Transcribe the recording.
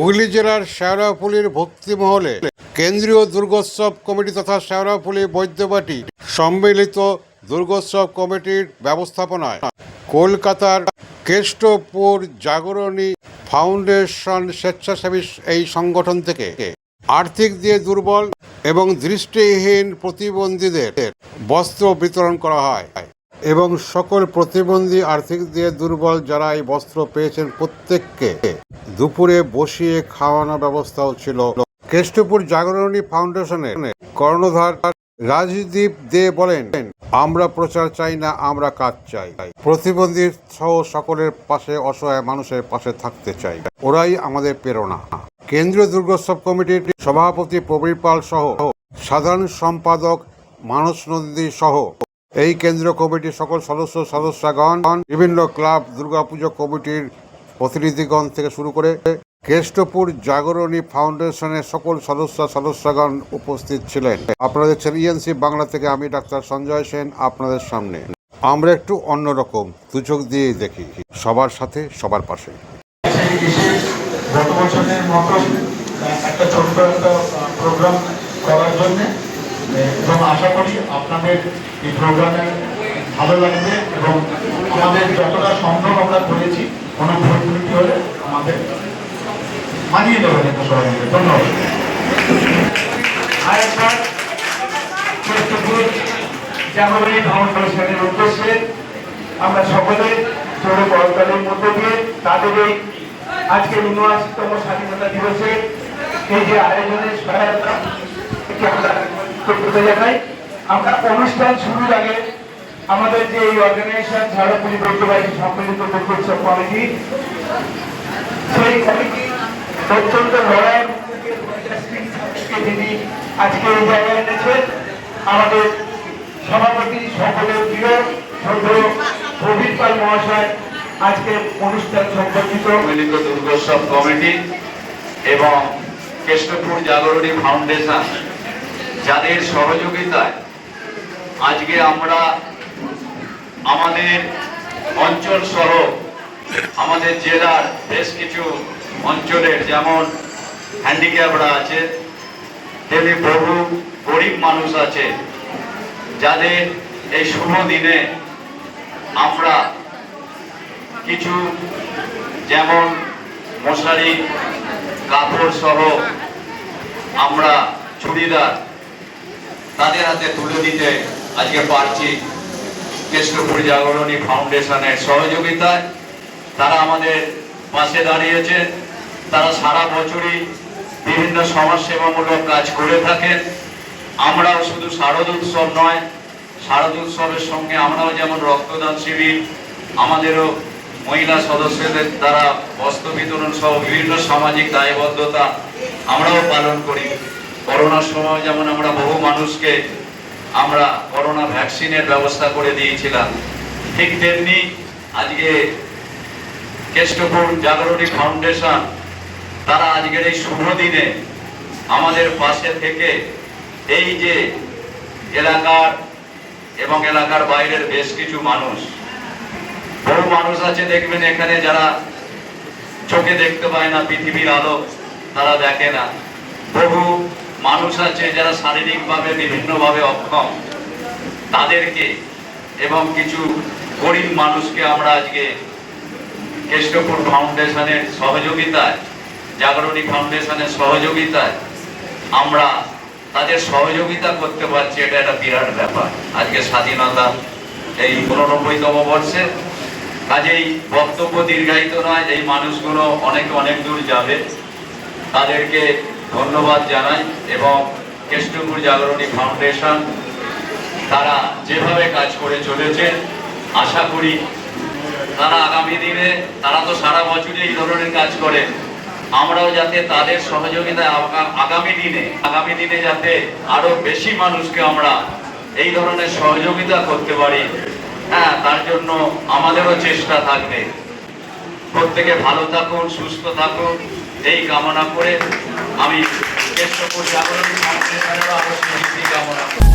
হুগলি জেলার শেওড়াফুলির ভক্তি মহলে কেন্দ্রীয় দুর্গোৎসব কমিটি তথা শেওড়াফুলি বৈদ্যবাটি সম্মিলিত দুর্গোৎসব কমিটির ব্যবস্থাপনায় কলকাতার কেষ্টপুর জাগরণী ফাউন্ডেশন স্বেচ্ছাসেবী এই সংগঠন থেকে আর্থিক দিয়ে দুর্বল এবং দৃষ্টিহীন প্রতিবন্ধীদের বস্ত্র বিতরণ করা হয়। এবং সকল প্রতিবন্ধী আর্থিক দিয়ে দুর্বল যারা এই বস্ত্র পেয়েছেন প্রত্যেককে দুপুরে বসিয়ে খাওয়ানোর ব্যবস্থাও ছিল। কেষ্টপুর জাগরণী ফাউন্ডেশনের কর্ণধার রাজদীপ দে বলেন, আমরা প্রচার চাই না, আমরা কাজ চাই। প্রতিবন্ধী সহ সকলের পাশে, অসহায় মানুষের পাশে থাকতে চাই। ওরাই আমাদের প্রেরণা। কেন্দ্রীয় দুর্গোৎসব কমিটির সভাপতি প্রবীর পাল সহ সাধারণ সম্পাদক মানস নন্দী সহ এই কেন্দ্রীয় কমিটির সকল সদস্য, সদস্যগণ, বিভিন্ন ক্লাব, দুর্গাপুজো কমিটির প্রতিনিধিগণ থেকে শুরু করে কেষ্টপুর জাগরণী ফাউন্ডেশনের সকল সদস্য, সদস্যগণ উপস্থিত ছিলেন। আপনারা দেখছেন ইএনসি বাংলা থেকে আমি ডাক্তার সঞ্জয় সেন আপনাদের সামনে। আমরা একটু অন্যরকম দুচোখ দিয়েই দেখি, সবার সাথে, সবার পাশে। একটা ছোট্ট একটা প্রোগ্রাম করার জন্যে এবং আশা করি আপনাদের এই প্রোগ্রামে ভালো লাগবে এবং আমাদের যতটা সম্ভব আমরা করেছি, কোনো ভুল হলে আমাদের মানিয়ে দেবেন এটা সবাই মিলে। ধন্যবাদ। আরেকবার জাগরণী ফাউন্ডেশনের উদ্দেশ্যে আমরা সকলে জোরে করতালের মধ্য দিয়ে তাদের এই আজকে উনআশিতম স্বাধীনতা দিবসে এই যে আয়োজনের সহায়তা আমাদের যে এই অর্গানাইজেশন ঝাড়খণ্ডী বৈদ্যবাহী সম্মিলিত দুর্গোৎসব কমিটি, সেই কমিটি অত্যন্ত লড়াইয়ের মধ্যে দিয়ে 2023 সালকে যিনি আজকে এই জায়গায় এনেছেন, আমাদের সভাপতি সকলের প্রিয় শ্রদ্ধেয় প্রবীর পাল মহাশয় আজকে অনুষ্ঠান সম্পর্কিত। সম্মিলিত দুর্গোৎসব কমিটি এবং কেষ্টপুর জাগরণী ফাউন্ডেশন। যাদের সহযোগিতায় আজকে আমরা আমাদের অঞ্চল সহ আমাদের জেলার বেশ কিছু অঞ্চলের যেমন হ্যান্ডিক্যাপরা আছে, তেমনি বহু গরিব মানুষ আছে, যাদের এই শুভ দিনে আমরা কিছু যেমন মশারি, কাপড় সহ আমরা চুড়িদার তাদের হাতে তুলে দিতে আজকে পারছি। কৃষ্ণপুর জাগরণী ফাউন্ডেশনের সহযোগিতায়। তারা আমাদের পাশে দাঁড়িয়েছে। তারা সারা বছরই বিভিন্ন সমাজসেবামূলক কাজ করে থাকেন। আমরাও শুধু শারদ উৎসব নয়, শারদ উৎসবের সঙ্গে আমরাও যেমন রক্তদান শিবির, আমাদেরও মহিলা সদস্যদের দ্বারা বস্ত্র বিতরণ সহ বিভিন্ন সামাজিক দায়বদ্ধতা আমরাও পালন করি। করোনার সময় যেমন আমরা বহু মানুষকে আমরা করোনা ভ্যাকসিনের ব্যবস্থা করে দিয়েছিলাম, ঠিক তেমনি আজকে কেষ্টপুর জাগরণী ফাউন্ডেশন, তারা আজকের এই শুভ দিনে আমাদের পাশে থেকে এই যে এলাকার এবং এলাকার বাইরের বেশ কিছু মানুষ, বহু মানুষ আছে দেখবেন এখানে যারা চোখে দেখতে পায় না, পৃথিবীর আলো তারা দেখে না। বহু মানুষ আছে যারা শারীরিকভাবে বিভিন্নভাবে অক্ষম। তাদেরকে এবং কিছু গরিব মানুষকে আমরা আজকে কেষ্টপুর ফাউন্ডেশনের সহযোগিতায়, জাগরণী ফাউন্ডেশনের সহযোগিতায় আমরা তাদের সহযোগিতা করতে পারছি, এটা একটা বিরাট ব্যাপার। আজকে স্বাধীনতা এই উননব্বইতম বর্ষে। কাজেই বক্তব্য দীর্ঘায়িত নয়, এই মানুষগুলো অনেক অনেক দূর যাবে। তাদেরকে ধন্যবাদ জানাই এবং কেষ্টপুর জাগরণী ফাউন্ডেশন তারা যেভাবে কাজ করে চলেছে, আশা করি তারা আগামী দিনে, তারা তো সারা বছরই এই ধরনের কাজ করে, আমরাও যাতে তাদের সহযোগিতায় আগামী দিনে আগামী দিনে যাতে আরও বেশি মানুষকে আমরা এই ধরনের সহযোগিতা করতে পারি হ্যাঁ তার জন্য আমাদেরও চেষ্টা থাকবে। প্রত্যেকে ভালো থাকুন, সুস্থ থাকুন, এই কামনা করে আমি চেষ্টা ফাউন্ডেশনেরও আরও সুবৃদ্ধি কামনা করি